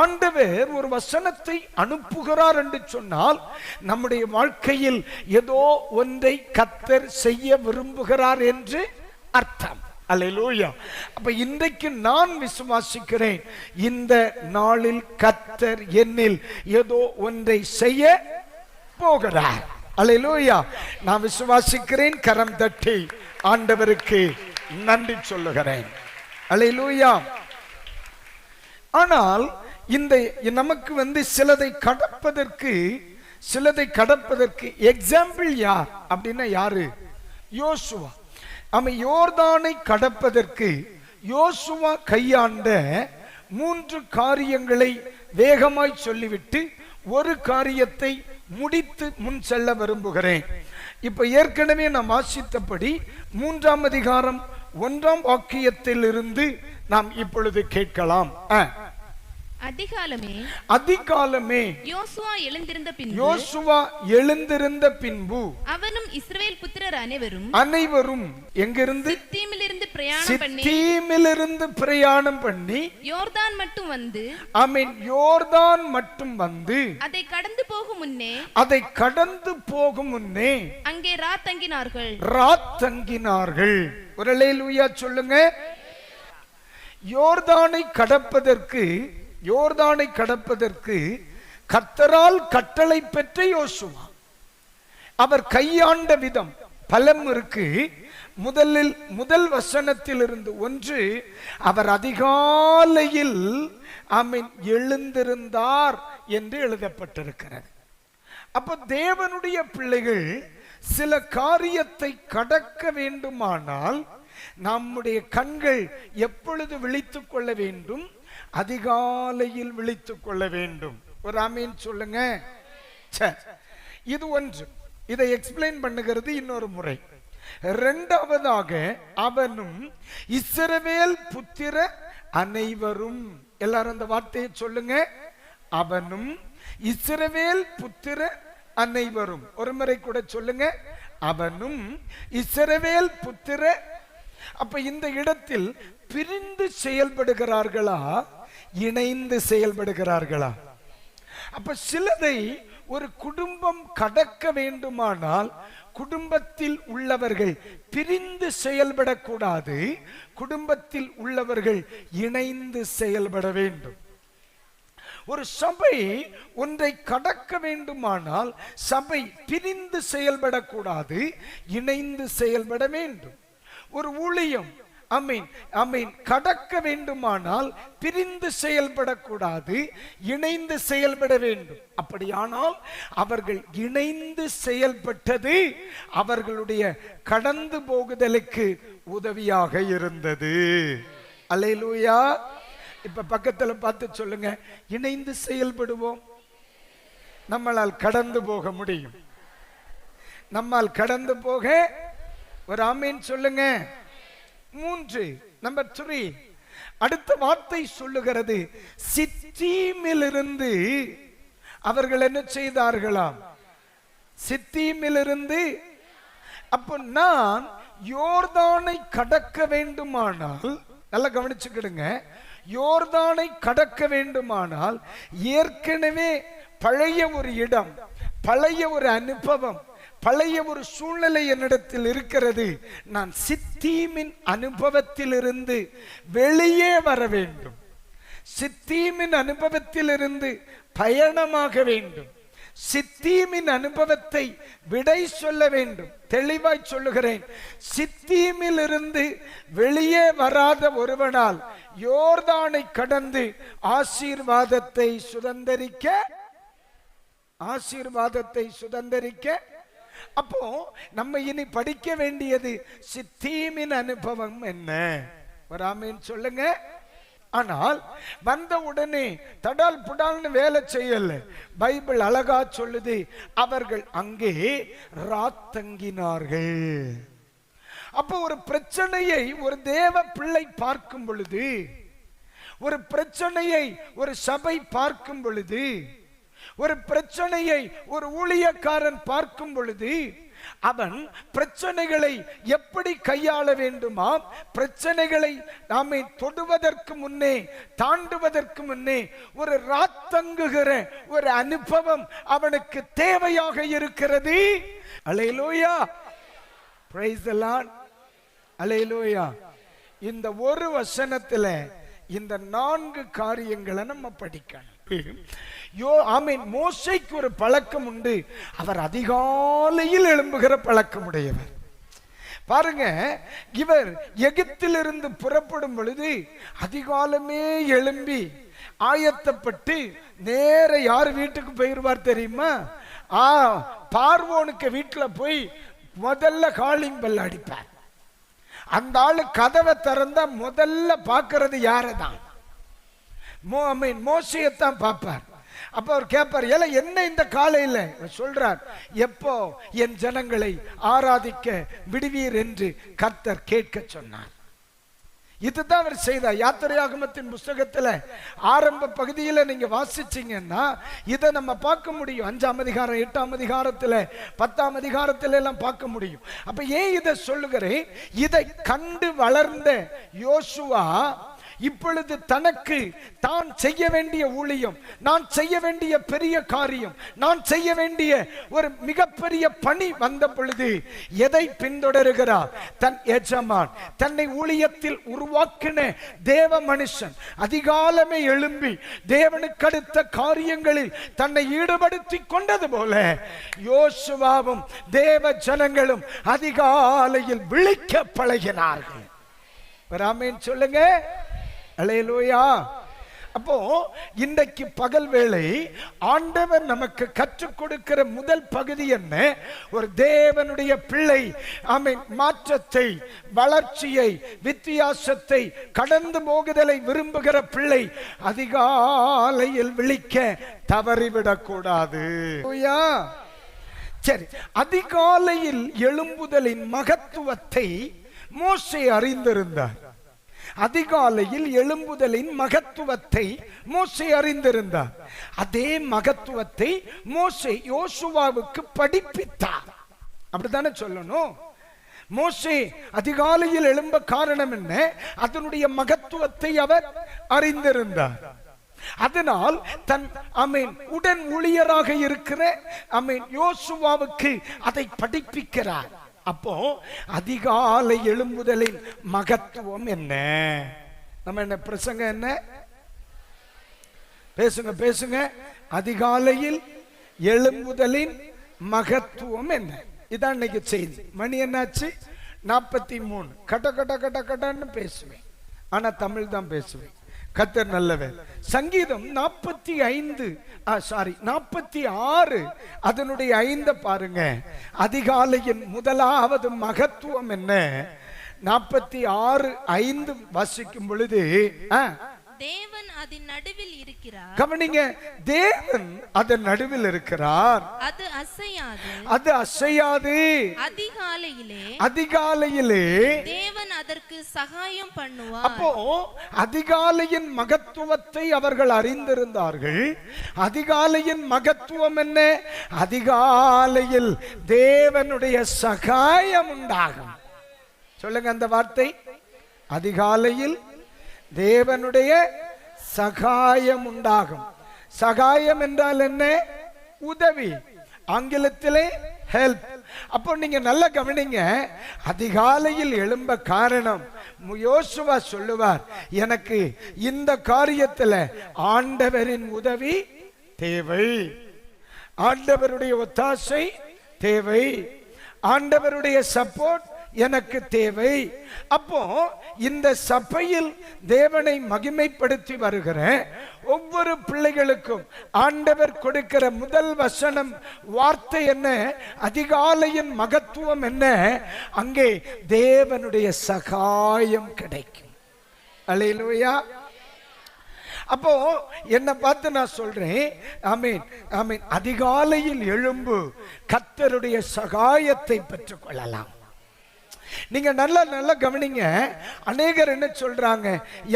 ஆண்டவர் ஒரு வசனத்தை அனுப்புகிறார் என்று சொன்னால் நம்முடைய வாழ்க்கையில் ஏதோ ஒன்றை கத்தர் செய்ய விரும்புகிறார் என்று அர்த்தம். அல்லேலூயா. அப்ப இன்றைக்கு நான் விசுவாசிக்கிறேன் இந்த நாளில் கத்தர் என்னில் ஏதோ ஒன்றை செய்ய போகிறார். அல்லேலூயா. நான் விசுவாசிக்கிறேன் கரம் தட்டி ஆண்டவருக்கு நன்றி சொல்லுகிறேன். அலையலூயா ஆனால் இந்த நமக்கு வந்து சிலதை கடப்பதற்கு சிலதை கடப்பதற்கு எக்ஸாம்பிள் யார் அப்படின்னா யாரு? யோசுவா. அவன் யோர்தானை கடப்பதற்கு யோசுவா கையாண்ட மூன்று காரியங்களை வேகமாய் சொல்லிவிட்டு ஒரு காரியத்தை முடித்து முன் செல்ல விரும்புகிறேன். இப்ப ஏற்கனவே நாம் வாசித்தபடி மூன்றாம் அதிகாரம் ஒன்றாம் வாக்கியத்திலிருந்து நாம் இப்பொழுது கேட்கலாம். ஆ. அதிகாலமே அதிகாலமே யோசுவா எழுந்திருந்த பின்பு யோசுவா எழுந்திருந்த பின்பு அவனும் இஸ்ரவேல் புத்திரர் அனைவரும் அனைவரும் எங்கிருந்து? சித்தீமிலிருந்து பிரயாணம் பண்ணி சித்தீமிலிருந்து பிரயாணம் பண்ணி யோர்தான் மட்டும் வந்து ஆமென் யோர்தான் மட்டும் வந்து அதை கடந்து போகும் முன்னே அதை கடந்து போகும் முன்னே அங்கே ராத்தங்கினார்கள் ராத் தங்கினார்கள். ஒரு சொல்லுங்க. யோர்தானை கடப்பதற்கு யோர்தானை கடப்பதற்கு கத்தரால் கட்டளை பெற்ற யோசுவா. அவர் கையாண்ட விதம் பலம் இருக்கு. முதலில் முதல் வசனத்தில் இருந்து ஒன்று அவர் அதிகாலையில் ஆமீன் எழுந்திருந்தார் என்று எழுதப்பட்டிருக்கிறது. அப்ப தேவனுடைய பிள்ளைகள் சில காரியத்தை கடக்க வேண்டுமானால் நம்முடைய கண்கள் எப்பொழுது விழித்துக் கொள்ள வேண்டும்? அதிகாலையில் விழித்துக் கொள்ள வேண்டும். ஒரு அமீன் சொல்லுங்க. இது ஒன்று. இதை எக்ஸ்பிளைன் பண்ணுகிறது இன்னொரு முறை. இரண்டாவதாக அவனும் இஸ்ரவேல் புத்திர அனைவரும். எல்லாரும் அந்த வார்த்தையை சொல்லுங்க. அவனும் இஸ்ரவேல் புத்திர அனைவரும். ஒரு முறை கூட சொல்லுங்க. அவனும் இஸ்ரவேல் புத்திர. அப்ப இந்த இடத்தில் பிரிந்து செயல்படுகிறார்களா? இணைந்து செயல்படுகிறார்களா? அப்ப சிலதை ஒரு குடும்பம் கடக்க வேண்டுமானால் குடும்பத்தில் உள்ளவர்கள் பிரிந்து செயல்படக்கூடாது குடும்பத்தில் உள்ளவர்கள் இணைந்து செயல்பட வேண்டும். ஒரு சபை ஒன்றை கடக்க வேண்டுமானால் சபை பிரிந்து செயல்படக்கூடாது இணைந்து செயல்பட வேண்டும். ஒரு ஊழியம் அமீன் அமீன். கடக்க வேண்டுமானால் பிரிந்து செயல்படக்கூடாது இணைந்து செயல்பட வேண்டும். அப்படியானால் அவர்கள் இணைந்து செயல்பட்டது அவர்களுடைய கடந்து போகுதலுக்கு உதவியாக இருந்தது. அல்லேலூயா. இப்ப பக்கத்துல பார்த்து சொல்லுங்க இணைந்து செயல்படுவோம். நம்மளால் கடந்து போக முடியும். நம்மால் கடந்து போக ஒரு ஆமீன் சொல்லுங்க. மூன்று நம்பர் த்ரீ அடுத்த வார்த்தை சொல்லுகிறது சித்தீமிலிருந்து அவர்கள் என்ன செய்தார்களாம்? சித்தீமிலிருந்து அப்போ நான் யோர்தானை கடக்க வேண்டுமானால் நல்லா கவனிச்சுக்கிடுங்க யோர்தானை கடக்க வேண்டுமானால் ஏற்கனவே பழைய ஒரு இடம் பழைய ஒரு அனுபவம் பழைய ஒரு சூழ்நிலை என்னிடத்தில் இருக்கிறது. நான் சித்தீமின் அனுபவத்திலிருந்து வெளியே வர வேண்டும். சித்தீமின் அனுபவத்திலிருந்து பயணமாக வேண்டும். சித்தீமின் அனுபவத்தை விடை சொல்ல வேண்டும். தெளிவாய் சொல்லுகிறேன். சித்தீமில் இருந்து வெளியே வராத ஒருவனால் யோர்தானை கடந்து ஆசீர்வாதத்தை சுதந்தரிக்க ஆசீர்வாதத்தை சுதந்தரிக்க அப்போ நம்ம இனி படிக்க வேண்டியது சித்தீமின் அனுபவம் என்ன? வராமேன்னு சொல்லுங்க. ஆனால் வந்த உடனே தடால் புடால்னு வேலை செய்யல. பைபிள் அழகா சொல்லுது அவர்கள் அங்கே ராத்தங்கினார்கள் அப்போ ஒரு பிரச்சனையை ஒரு தேவ பிள்ளை பார்க்கும் பொழுது ஒரு பிரச்சனையை ஒரு சபை பார்க்கும் பொழுது ஒரு பிரச்சனையை ஒரு ஊழியக்காரன் பார்க்கும் பொழுது அவன் பிரச்சனைகளை எப்படி கையாள வேண்டுமா? பிரச்சனைகளை நாமே தொடுவதற்கு முன்னே தாண்டுவதற்கு முன்னே ஒரு ராத்தங்குகிற ஒரு அனுபவம் அவனுக்கு தேவையாக இருக்கிறது. அலையிலோயா! பிரைஸ் அலையிலோயா! இந்த ஒரு வசனத்துல இந்த நான்கு காரியங்களை நம்ம படிக்கணும். யோ ஆமீன். மோசைக்கு ஒரு பழக்கம் உண்டு. அவர் அதிகாலையில் எழும்புகிற பழக்கம் உடையவர் பாருங்க இவர் எகிப்திலிருந்து புறப்படும் பொழுது அதிகாலமே எழும்பி ஆயத்தப்பட்டு நேர யார் வீட்டுக்கு போயிருவார் தெரியுமா? ஆ பார்வோனுக்கு வீட்டுல போய் முதல்ல காலிங் பெல் அடிப்பார். அந்த ஆளு கதவை திறந்தா முதல்ல பார்க்கிறது யாரதான்? மோ ஐ மீன் மோசையத்தான் பார்ப்பார். அப்ப அவர் கேட்பார் ஏல என்ன இந்த காலையில? சொல்றார் எப்போ என் ஜனங்களை ஆராதிக்க விடுவீர் என்று கர்த்தர் கேட்க சொன்னார். இதுதான் அவர் செய்தார் யாத்திரையாகமத்தின் புஸ்தகத்துல ஆரம்ப பகுதியில நீங்க வாசிச்சீங்கன்னா இதை நம்ம பார்க்க முடியும். அஞ்சாம் அதிகாரம் எட்டாம் அதிகாரத்துல பத்தாம் அதிகாரத்துல எல்லாம் பார்க்க முடியும். அப்ப ஏன் இதை சொல்லுகிறேன்? இதை கண்டு வளர்ந்த யோசுவா இப்பொழுது தனக்கு தான் செய்ய வேண்டிய ஊழியம் நான் செய்ய வேண்டிய பெரிய காரியம் நான் செய்ய வேண்டிய ஒரு மிகப்பெரிய பணி வந்த பொழுது எதை பின்தொடருகிறார்? தன் எஜமான் தன்னை ஊழியத்தில் உருவாக்கின தேவ மனுஷன் அதிகாலமே எழும்பி தேவனுக்கு அடுத்த காரியங்களில் தன்னை ஈடுபடுத்தி கொண்டது போல யோசுவாவும் தேவ ஜனங்களும் அதிகாலையில் விழிக்க பழகினார்கள். ராமேன் சொல்லுங்க அலையலோயா அப்போ இன்றைக்கு பகல் வேளை ஆண்டவர் நமக்கு கற்றுக் கொடுக்கிற முதல் பகுதி என்ன? ஒரு தேவனுடைய பிள்ளை ஆமை மாற்றத்தை வளர்ச்சியை வித்தியாசத்தை கடந்து போகுதலை விரும்புகிற பிள்ளை அதிகாலையில் விழிக்க தவறிவிடக் கூடாது சரி அதிகாலையில் எழும்புதலின் மகத்துவத்தை மோசை அறிந்திருந்தார். அதிகாலையில் எழும்புதலின் மகத்துவத்தை மோசை அறிந்திருந்தார். அதே மகத்துவத்தை மோசே யோசுவாவுக்கு படிப்பித்தார். அப்படித்தானே சொல்லணும்? மோசே அதிகாலையில் எழும்ப காரணம் என்ன? அதனுடைய மகத்துவத்தை அவர் அறிந்திருந்தார். அதனால் தன் அமீன் உடன் ஊழியராக இருக்கிற அமீன் யோசுவாவுக்கு அதை படிப்பிக்கிறார். அப்போ அதிகாலை எழும்புதலின் மகத்துவம் என்ன? நம்ம என்ன பிரசங்க என்ன? பேசுங்க பேசுங்க. அதிகாலையில் எழும்புதலின் மகத்துவம் என்ன? இதான் இன்னைக்கு செய்தி. மணி என்னாச்சு? நாற்பத்தி மூணு. கட்ட கட்ட கட்ட கட்டன்னு பேசுவேன். ஆனா தமிழ் தான் பேசுவேன். கத்தர் நல்லவன் சங்கீதம் நாற்பத்தி ஐந்து சாரி நாற்பத்தி ஆறு. அதனுடைய ஐந்த பாருங்க. அதிகாலையின் முதலாவது மகத்துவம் என்ன? நாற்பத்தி ஆறு ஐந்து வசிக்கும் பொழுது ஆ, அதன் நடுவில் இருக்கிறார். கவனிங்க தேவன் அதன் நடுவில் இருக்கிறார். அது அசையாது. அது அசையாது. அதிகாலையிலே அதிகாலையிலே தேவன் அதற்கு சகாயம் பண்ணுவார். அப்போ அதிகாலையின் மகத்துவத்தை அவர்கள் அறிந்திருந்தார்கள். அதிகாலையின் மகத்துவம் என்ன? அதிகாலையில் தேவனுடைய சகாயம் உண்டாகும். சொல்லுங்க அந்த வார்த்தை. அதிகாலையில் தேவனுடைய சகாயம் உண்டாகும் சகாயம் என்றால் என்ன? உதவி. ஆங்கிலத்திலே ஹெல்ப் அப்போ நீங்க நல்லா கவனிங்க. அதிகாலையில் எழும்ப காரணம் யோசுவா சொல்லுவார். எனக்கு இந்த காரியத்துல ஆண்டவரின் உதவி தேவை. ஆண்டவருடைய ஒத்தாசை தேவை. ஆண்டவருடைய சப்போர்ட் எனக்கு தேவை. அப்போ இந்த சபையில் தேவனை மகிமைப்படுத்தி வருகிற ஒவ்வொரு பிள்ளைகளுக்கும் ஆண்டவர் கொடுக்கிற முதல் வசனம் வார்த்தை என்ன? அதிகாலையின் மகத்துவம் என்ன? அங்கே தேவனுடைய சகாயம் கிடைக்கும். அலையிலோயா. அப்போ என்ன பார்த்து நான் சொல்றேன். ஆமீன் ஆமீன். அதிகாலையில் எழும்பு கத்தருடைய சகாயத்தை பெற்றுக்கொள்ளலாம். நீங்க நல்லா நல்லா கவனிங்க. அநேகர் என்ன சொல்றாங்க?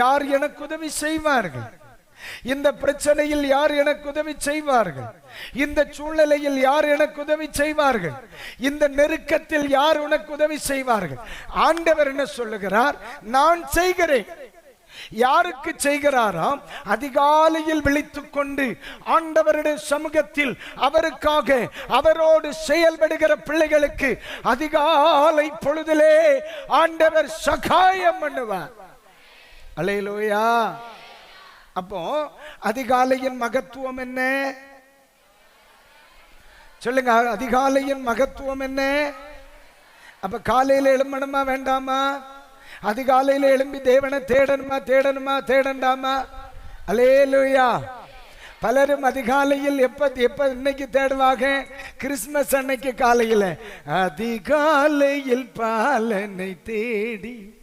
யார் எனக்கு உதவி செய்வார்கள்? இந்த பிரச்சனையில் யார் எனக்கு உதவி செய்வார்கள்? இந்த சூழ்நிலையில் யார் எனக்கு உதவி செய்வார்கள்? இந்த நெருக்கத்தில் யார் உனக்கு உதவி செய்வார்கள்? ஆண்டவர் என்ன சொல்லுகிறார்? நான் செய்கிறேன். யாருக்கு செய்கிறாராம்? அதிகாலையில் விழித்துக் கொண்டு ஆண்டவருடைய சமூகத்தில் அவருக்காக அவரோடு செயல்படுகிற பிள்ளைகளுக்கு அதிகாலை பொழுதிலே ஆண்டவர் சகாயம் பண்ணுவார். அலையிலோயா அப்போ அதிகாலையின் மகத்துவம் என்ன? சொல்லுங்க அதிகாலையின் மகத்துவம் என்ன? அப்ப காலையில எழும்பணுமா வேண்டாமா? அதிகாலையில எழும்பி தேவனை தேடணுமா தேடணுமா தேடண்டாமா? அலேலுயா பலரும் அதிகாலையில் எப்ப எப்ப இன்னைக்கு தேடுவாங்க? கிறிஸ்மஸ் அன்னைக்கு காலையில. அதிகாலையில் பாலனை தேடி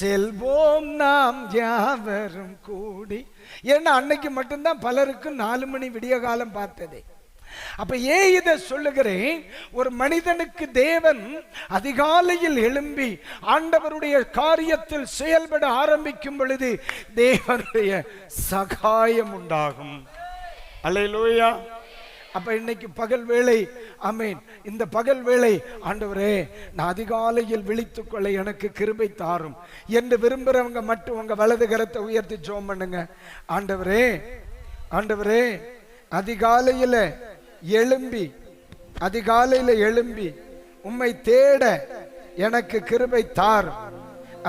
செல்வோம் நாம் யாவரும் கூடி. ஏன்னா அன்னைக்கு மட்டும்தான் பலருக்கும் நாலு மணி விடிய காலம் பார்த்ததே. அப்ப ஏன் இதை சொல்லுகிறேன்? ஒரு மனிதனுக்கு தேவன் அதிகாலையில் எழும்பி ஆண்டவருடைய காரியத்தில் செயல்பட ஆரம்பிக்கும் பொழுது தேவனுடைய சகாயம் உண்டாகும். அல்லேலூயா அப்ப இன்னைக்கு பகல் வேளை அமீன் இந்த பகல் வேளை ஆண்டவரே நான் அதிகாலையில் விழித்துக் கொள்ள எனக்கு கிருபை தாரும். என்று விரும்புறவங்க மட்டும் உங்க வலது கரத்தை உயர்த்தி ஜோம் பண்ணுங்க. ஆண்டவரே ஆண்டவரே அதிகாலையில எழும்பி அதிகாலையில எழும்பி உம்மை தேட எனக்கு கிருபை தார்.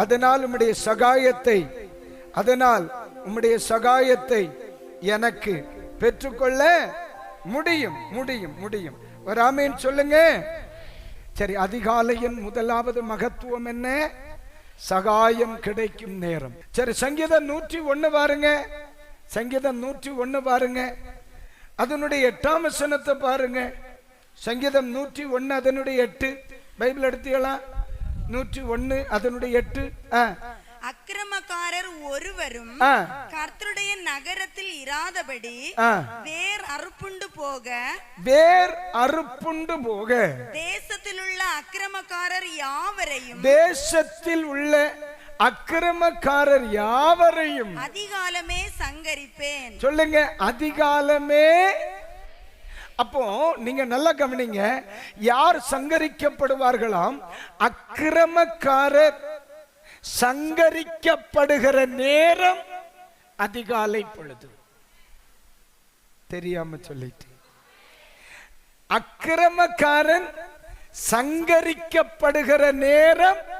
அதனால் உம்முடைய சகாயத்தை அதனால் உம்முடைய சகாயத்தை எனக்கு பெற்றுக்கொள்ள முடியும் முடியும் முடியும். ஒரு ஆமீன் சொல்லுங்க. சரி அதிகாலையின் முதலாவது மகத்துவம் என்ன? சகாயம் கிடைக்கும் நேரம். சரி சங்கீதம் நூற்றி ஒன்று பாருங்க சங்கீதம் நூற்றி ஒன்று பாருங்க அதனுடைய எட்டாம் வசனத்தை பாருங்க? சங்கீதம் நூற்றி ஒண்ணு அதனுடைய எட்டு. பைபிள் எடுத்தீங்களா? நூற்றி ஒண்ணு அதனுடைய எட்டு. ஆ. அக்கிரமக்காரர் ஒருவரும் கர்த்தருடைய நகரத்தில் இராதபடி வேர் அறுப்புண்டு போக வேர் அறுப்புண்டு போக தேசத்தில் உள்ள அக்கிரமக்காரர் யாவரையும் தேசத்தில் உள்ள அக்கிரமக்காரர் யாவரையும் அதிகாலமே சங்கரிப்பேன். சொல்லுங்க அதிகாலமே. அப்போ நீங்க நல்லா கவனிங்க யார் சங்கரிக்கப்படுவார்களாம்? அக்கிரமக்காரர் சங்கரிக்கப்படுகிற நேரம் அதிகாலை பொழுது. தெரியாம சொல்லிட்டு. அக்கிரமக்காரன் சங்கரிக்கப்படுகிற நேரம்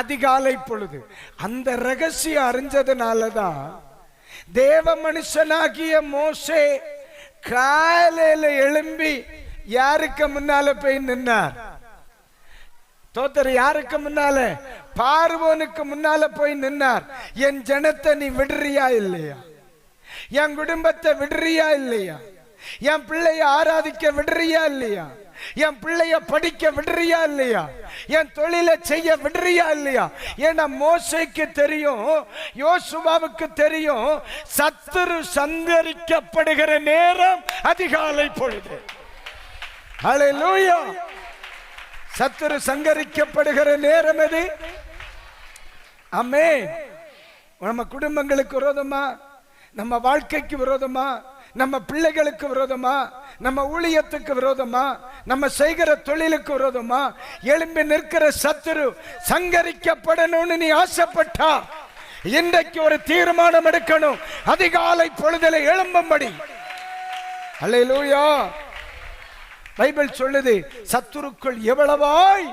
அதிகாலை பொழுது. அந்த ரகசியம் அறிஞ்சதுனாலதான் தேவ மனுஷனாகிய மோசே காலையில எழும்பி யாருக்கு முன்னால போய் நின்னார்? தோத்தர் யாருக்கு முன்னால? பார்வோனுக்கு முன்னால போய் நின்னார். என் ஜனத்தை நீ விடுறியா இல்லையா? என் குடும்பத்தை விடுறியா இல்லையா? என் பிள்ளைய ஆராதிக்க விடுறியா இல்லையா? என் பிள்ளைய படிக்க விடுறியா இல்லையா? என் தொழிலை செய்ய விடுறியா இல்லையா? ஏன்னா மோசைக்கு தெரியும் யோசுவாவுக்கு தெரியும் சத்துரு சந்தரிக்கப்படுகிற நேரம் அதிகாலை பொழுது. ஹalleluya. சத்துரு சங்கரிக்கப்படுகிற நேரம் எது? அம்மே நம்ம குடும்பங்களுக்கு விரோதமா? நம்ம வாழ்க்கைக்கு விரோதமா? நம்ம பிள்ளைகளுக்கு விரோதமா? நம்ம ஊழியத்துக்கு விரோதமா? நம்ம செய்கிற தொழிலுக்கு விரோதமா? எழும்பி நிற்கிற சத்துரு சங்கரிக்கப்படணும்னு நீ ஆசைப்பட்டா? இன்றைக்கு ஒரு தீர்மானம் எடுக்கணும். அதிகாலை பொழுதில எழும்பும்படி. அல்லேலூயா. பைபிள் சொல்லுது சத்துருக்குள் எவ்வளவாய்?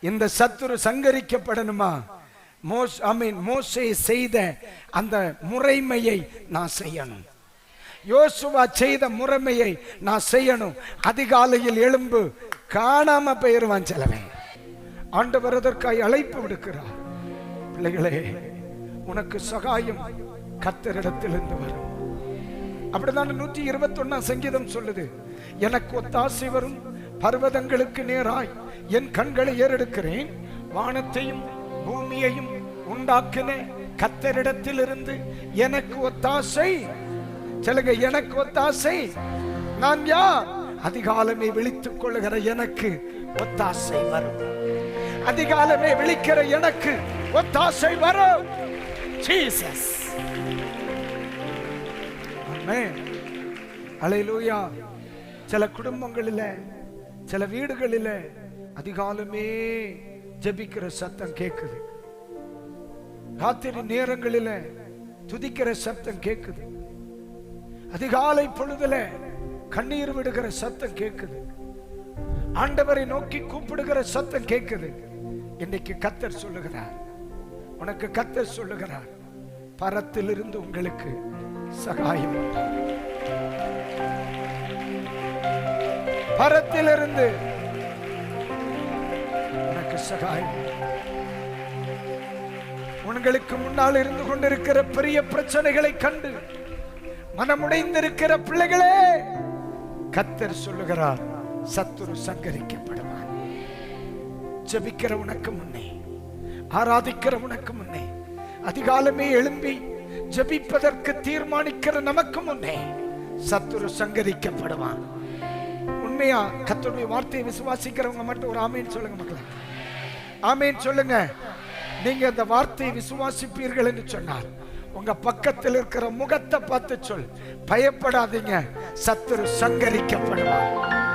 இந்த சத்துரு சங்கரிக்கப்படணுமா? மோஸ் ஐ மீன் மோசை செய்த அந்த முறைமையை நான் செய்யணும். யோசுவா செய்த முறைமையை நான் செய்யணும். அதிகாலையில் எழும்பு காணாம போயிருவான் செலவன் ஆண்டவர் அதற்காய் அழைப்பு விடுக்கிறார். பிள்ளைகளே உனக்கு சகாயம் கத்தரிடத்திலிருந்து வரும். அப்படிதான் நூற்றி இருபத்தி ஒன்னாம் சங்கீதம் சொல்லுது. எனக்கு ஒத்தாசை வரும் பர்வதங்களுக்கு நேராய் என் கண்களை ஏறெடுக்கிறேன். வானத்தையும் பூமியையும் உண்டாக்கின கத்தரிடத்திலிருந்து எனக்கு ஒத்தாசை சொல்லுங்க எனக்கு ஒத்தாசை. நான் யார்? அதிகாலமே விழித்துக் கொள்ளுகிற எனக்கு ஒத்தாசை வரும். அதிகாலமே விழிக்கிற எனக்கு ஒத்தாசை வரும். ஜீசஸ் அலையிலூயா சில குடும்பங்களில சில வீடுகளில அதிகாலமே ஜெபிக்கிற சத்தம் கேட்குது ராத்திரி நேரங்களில துதிக்கிற சத்தம் கேக்குது. அதிகாலை பொழுதுல கண்ணீர் விடுகிற சத்தம் கேட்குது. ஆண்டவரை நோக்கி கூப்பிடுகிற சத்தம் கேட்குது. இன்னைக்கு கத்தர் சொல்லுகிறார். உனக்கு கத்தர் சொல்லுகிறார். பரத்திலிருந்து உங்களுக்கு சகாயம். பரத்திலிருந்து உனக்கு சகாயம். உங்களுக்கு முன்னால் இருந்து கொண்டிருக்கிற பெரிய பிரச்சனைகளை கண்டு மனமுடைந்திருக்கிற பிள்ளைகளே கத்தர் சொல்லுகிறார் சத்துரு சங்கரிக்கப்படுவான் ஜெபிக்கிற உனக்கு முன்னே ஆராதிக்கிற உனக்கு முன்னே அதிகாலமே எழும்பி ஜபிப்பதற்கு தீர்மானிக்கிற நமக்கு முன்னே சத்துரு சங்கரிக்கப்படுவான் உண்மையா கத்தருடைய வார்த்தையை விசுவாசிக்கிறவங்க மட்டும் ஒரு ஆமீன் சொல்லுங்க மக்களே. ஆமீன் சொல்லுங்க. நீங்க அந்த வார்த்தையை விசுவாசிப்பீர்கள் என்று சொன்னார். உங்க பக்கத்தில் இருக்கிற முகத்தை பார்த்து சொல். பயப்படாதீங்க. சத்துரு சங்கரிக்கப்படுவார்.